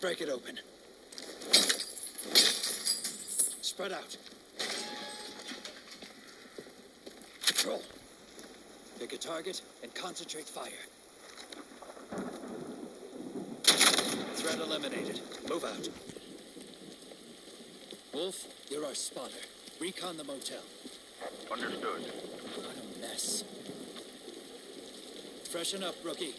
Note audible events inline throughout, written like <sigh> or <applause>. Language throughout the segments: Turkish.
Break it open. Spread out. Control. Pick a target and concentrate fire. Threat eliminated. Move out. Wolf, you're our spotter. Recon the motel. Understood. What a mess. Freshen up, rookie.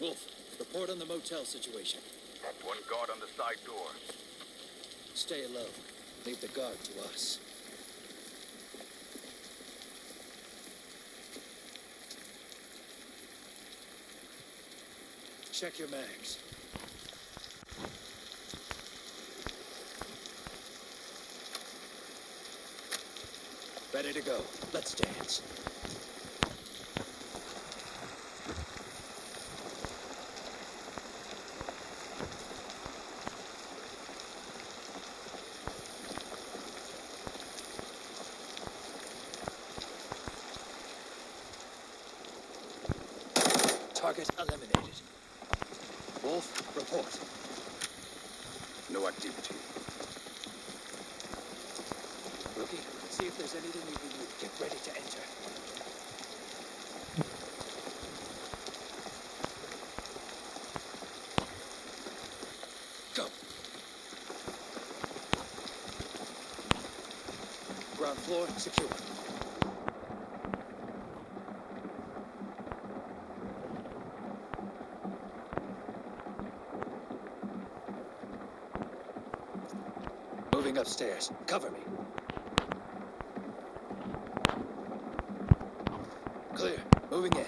Wolf, report on the motel situation. One guard on the side door. Stay low. Leave the guard to us. Check your mags. Ready to go. Let's dance. Target eliminated. Wolf, report. No activity. Rookie, see if there's anything we can do. Get ready to enter. Go. Ground floor secure. Moving upstairs. Cover me. Clear. Moving in.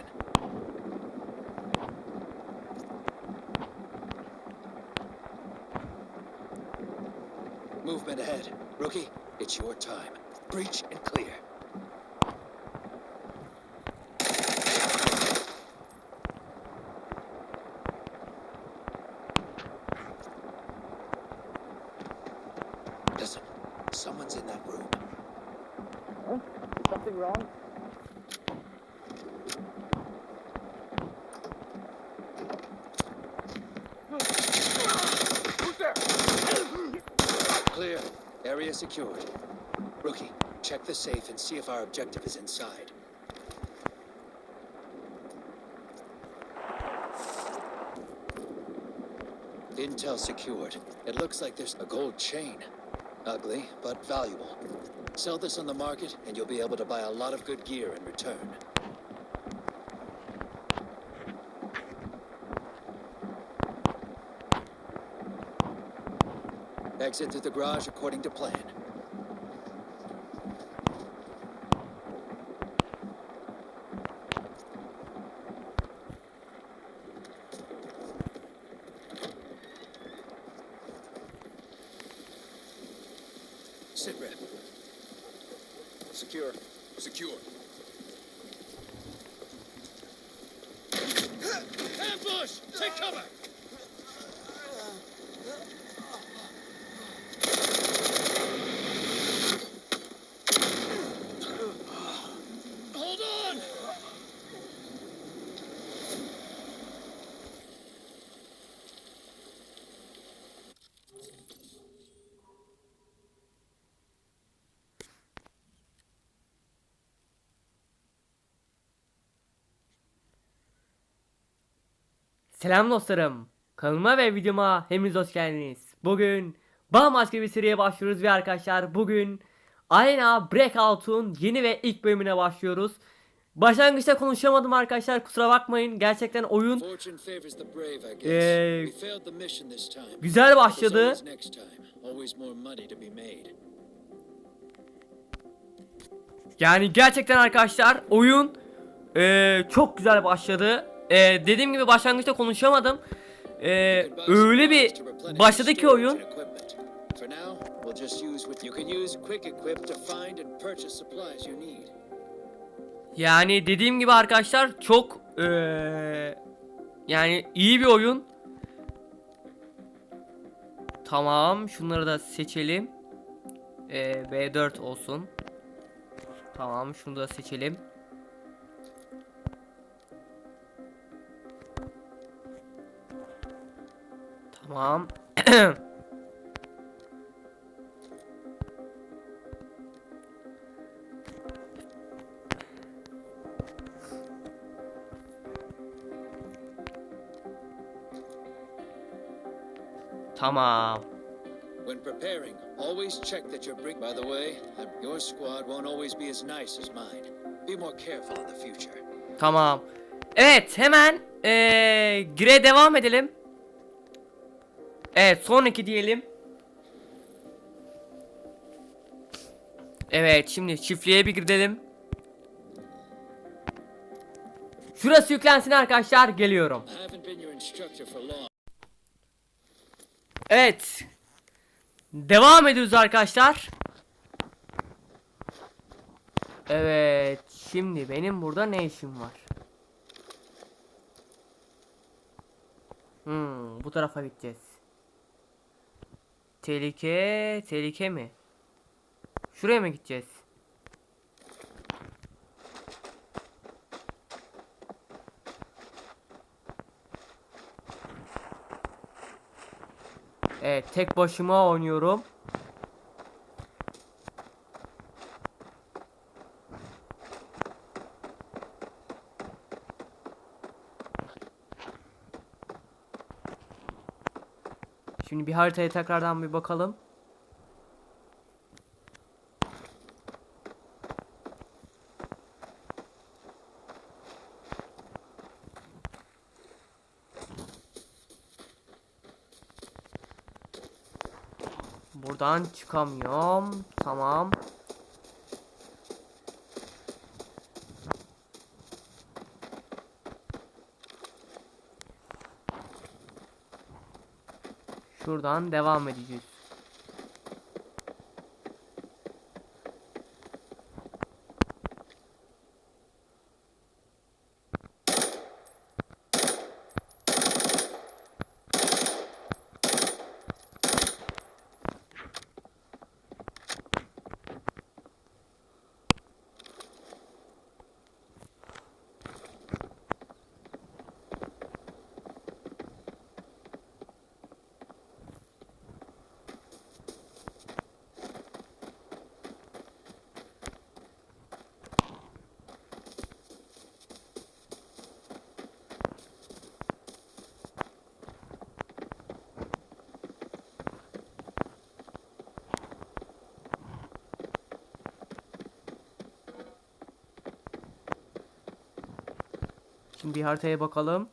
Movement ahead. Rookie, it's your time. Breach and clear. Who's there? Clear. Area secured. Rookie, check the safe and see if our objective is inside. Intel secured. It looks like there's a gold chain. Ugly, but valuable. Sell this on the market, and you'll be able to buy a lot of good gear in return. Exit through the garage according to plan. Sit. Secure. Secure. Ambush! Take cover! Selam dostlarım. Kanalıma ve videoma hepiniz hoş geldiniz. Bugün bambaşka bir seriye başlıyoruz ve arkadaşlar bugün Arena Breakout'un yeni ve ilk bölümüne başlıyoruz. Başlangıçta konuşamadım arkadaşlar kusura bakmayın. Gerçekten oyun. Ee, güzel başladı. Yani gerçekten arkadaşlar oyun eee, çok güzel başladı. Eee, dediğim gibi başlangıçta konuşamadım. Buy öyle bir başladı ki oyun. Yani dediğim gibi arkadaşlar çok eee, yani iyi bir oyun. Tamam. Şunları da seçelim. Ee, B4 olsun. Tamam. Şunu da seçelim. Tamam. <clears throat> Tamam. When preparing, always check that you're bring. By the way, your squad won't always be as nice as mine. Be more careful in the future. Tamam. Evet hemen ee, gire devam edelim. Evet son iki diyelim. Evet şimdi çiftliğe bir gidelim. Şurası yüklensin arkadaşlar geliyorum. Evet. Devam ediyoruz arkadaşlar. Evet. Şimdi benim burada ne işim var? Hmm, bu tarafa gideceğiz. Tehlike, tehlike mi? Şuraya mı gideceğiz? Evet, tek başıma oynuyorum. Şimdi bir haritaya tekrardan bir bakalım. Buradan çıkamıyorum. Tamam. Şuradan devam edeceğiz. Şimdi bir haritaya bakalım.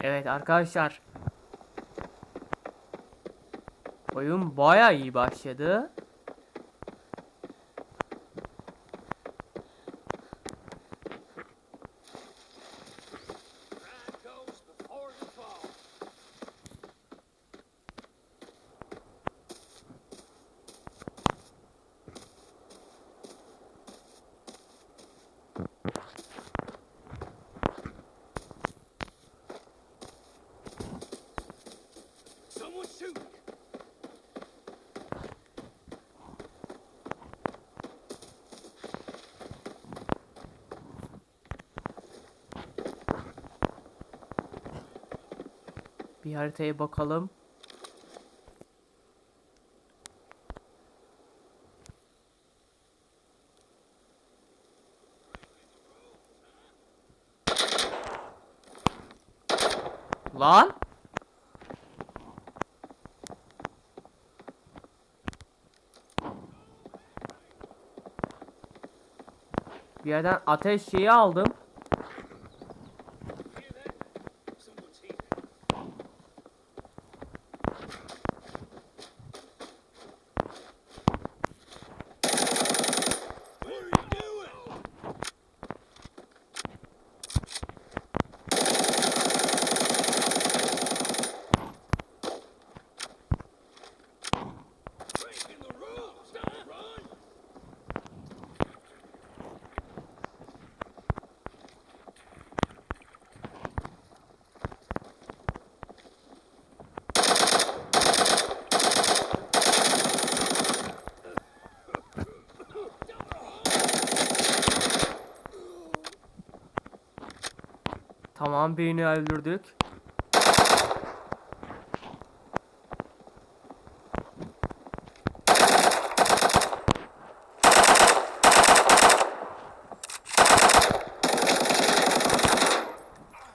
Evet arkadaşlar. Oyun baya iyi başladı. Someone shoot! Bir haritaya bakalım. Lan? Yerden ateş şeyi aldım. Tamam birini öldürdük.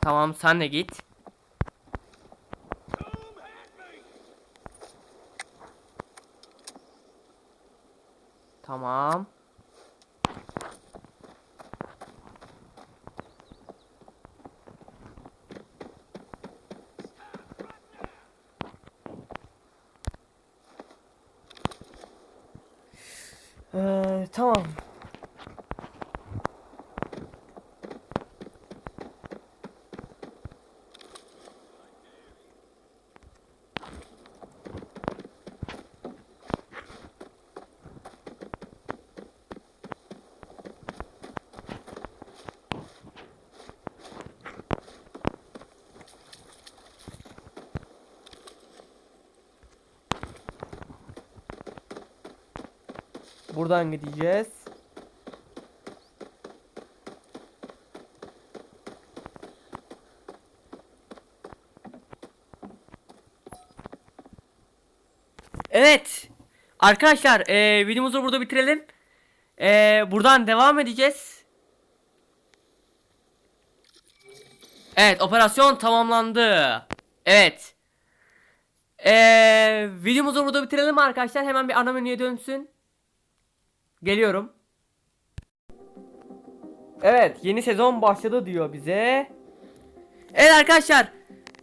Tamam sen de git. Tamam. Buradan gideceğiz. Evet. Arkadaşlar eee videomuzu burada bitirelim. Eee buradan devam edeceğiz. Evet operasyon tamamlandı. Evet. Eee videomuzu burada bitirelim arkadaşlar. Hemen bir ana menüye dönsün. Geliyorum. Evet yeni sezon başladı diyor bize. Evet arkadaşlar.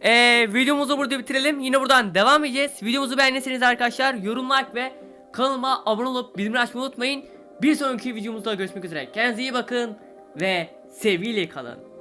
Eee videomuzu burada bitirelim. Yine buradan devam edeceğiz. Videomuzu beğendiyseniz arkadaşlar yorum like ve kanalıma abone olup bildirim açmayı unutmayın. Bir sonraki videomuzda görüşmek üzere. Kendinize iyi bakın ve sevgiyle kalın.